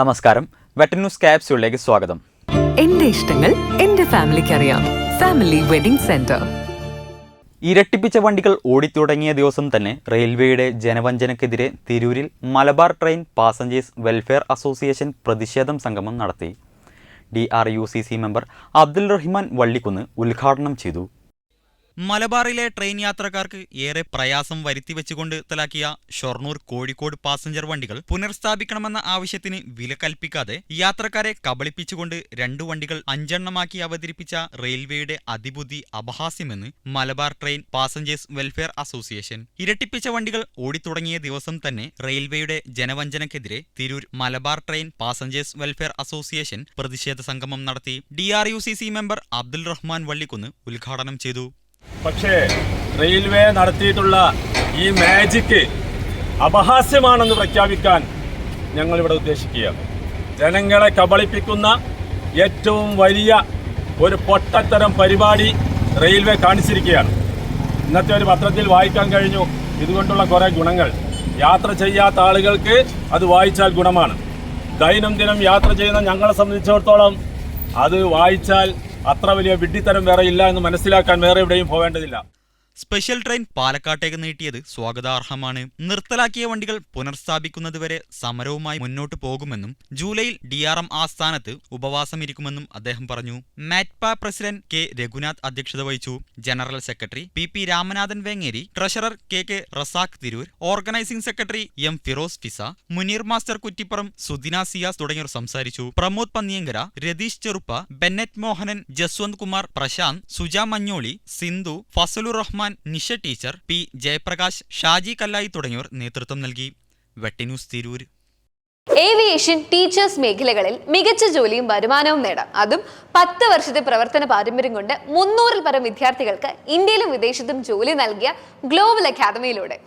നമസ്കാരം. വെറ്റന്യൂസ് ന്യൂസ് ക്യാപ്സ്യൂളിലേക്ക് സ്വാഗതം. എന്റെ ഇഷ്ടങ്ങൾ എന്റെ ഫാമിലിക്ക് അറിയാം ഫാമിലി വെഡിംഗ് സെന്റർ. ഇരട്ടിപ്പിച്ച വണ്ടികൾ ഓടിത്തുടങ്ങിയ ദിവസം തന്നെ റെയിൽവേയുടെ ജനവഞ്ചനക്കെതിരെ തിരൂരിൽ Malabar train passengers welfare association പ്രതിഷേധം സംഗമം നടത്തി. D R U C C member Abdul Rahman Vallikkunnu ഉദ്ഘാടനം ചെയ്തു. മലബാറിലെ ട്രെയിൻ യാത്രക്കാർക്ക് ഏറെ പ്രയാസം വരുത്തിവെച്ചുകൊണ്ട് തലാക്കിയ ഷൊർണൂർ കോഴിക്കോട് പാസഞ്ചർ വണ്ടികൾ പുനർസ്ഥാപിക്കണമെന്ന ആവശ്യത്തിന് വില കൽപ്പിക്കാതെ യാത്രക്കാരെ കബളിപ്പിച്ചുകൊണ്ട് രണ്ടു വണ്ടികൾ അഞ്ചെണ്ണമാക്കി അവതരിപ്പിച്ച റെയിൽവേയുടെ അതിബുദ്ധി അപഹാസ്യമെന്ന് Malabar train passengers welfare association. ഇരട്ടിപ്പിച്ച വണ്ടികൾ ഓടിത്തുടങ്ങിയ ദിവസം തന്നെ റെയിൽവേയുടെ ജനവഞ്ചനക്കെതിരെ Tirur Malabar train passengers welfare association പ്രതിഷേധ സംഗമം നടത്തി. ഡി മെമ്പർ അബ്ദുൽ റഹ്മാൻ വള്ളിക്കുന്ന് ഉദ്ഘാടനം ചെയ്തു. പക്ഷേ റെയിൽവേ നടത്തിയിട്ടുള്ള ഈ മാജിക്ക് അപഹാസ്യമാണെന്ന് പ്രഖ്യാപിക്കാൻ ഞങ്ങളിവിടെ ഉദ്ദേശിക്കുകയാണ്. ജനങ്ങളെ കബളിപ്പിക്കുന്ന ഏറ്റവും വലിയ ഒരു പൊട്ടത്തരം പരിപാടി റെയിൽവേ കാണിച്ചിരിക്കുകയാണ്. ഇന്നത്തെ ഒരു പത്രത്തിൽ വായിക്കാൻ കഴിഞ്ഞു. ഇതുകൊണ്ടുള്ള കുറേ ഗുണങ്ങൾ. യാത്ര ചെയ്യാത്ത ആളുകൾക്ക് അത് വായിച്ചാൽ ഗുണമാണ്. ദൈനംദിനം യാത്ര ചെയ്യുന്ന ഞങ്ങളെ സംബന്ധിച്ചിടത്തോളം അത് വായിച്ചാൽ അത്ര വലിയ വിഡ്ഢിത്തരം വേറെ ഇല്ല എന്ന് മനസ്സിലാക്കാൻ വേറെ എവിടെയും പോവേണ്ടതില്ല. സ്പെഷ്യൽ ട്രെയിൻ പാലക്കാട്ടേക്ക് നീട്ടിയത് സ്വാഗതാർഹമാണ്. നിർത്തലാക്കിയ വണ്ടികൾ പുനഃസ്ഥാപിക്കുന്നതുവരെ സമരവുമായി മുന്നോട്ടു പോകുമെന്നും ജൂലൈയിൽ ഡി ആർ എം ആസ്ഥാനത്ത് ഉപവാസമിരിക്കുമെന്നും അദ്ദേഹം പറഞ്ഞു. മാറ്റ്പ പ്രസിഡന്റ് കെ. രഘുനാഥ് അധ്യക്ഷത വഹിച്ചു. General secretary P. P. Ramanathan Vengeri treasurer K. K. Razak Tirur organising secretary M. Firoz Fiza Muneer master Kuttippuram Sudina Siyas തുടങ്ങിയവർ സംസാരിച്ചു. Pramod Panniyankara Ratheesh Cheruppa Bennett Mohanan Jaswant Kumar Prashanth Suja Manjoli Sindhu Fazalur Rahman Nisha teacher P Jayaprakash Shaji Kallayi തുടങ്ങിയവർ നേതൃത്വം നൽകി. വെട്ടിന്യൂസ് Tirur. Aviation teachers മേഖലകളിൽ മികച്ച ജോലിയും വരുമാനവും നേടാം. അതും പത്ത് വർഷത്തെ പ്രവർത്തന പാരമ്പര്യം കൊണ്ട് മുന്നൂറിൽ പരം വിദ്യാർത്ഥികൾക്ക് ഇന്ത്യയിലും വിദേശത്തും ജോലി നൽകിയ ഗ്ലോബൽ അക്കാദമിയിലൂടെ.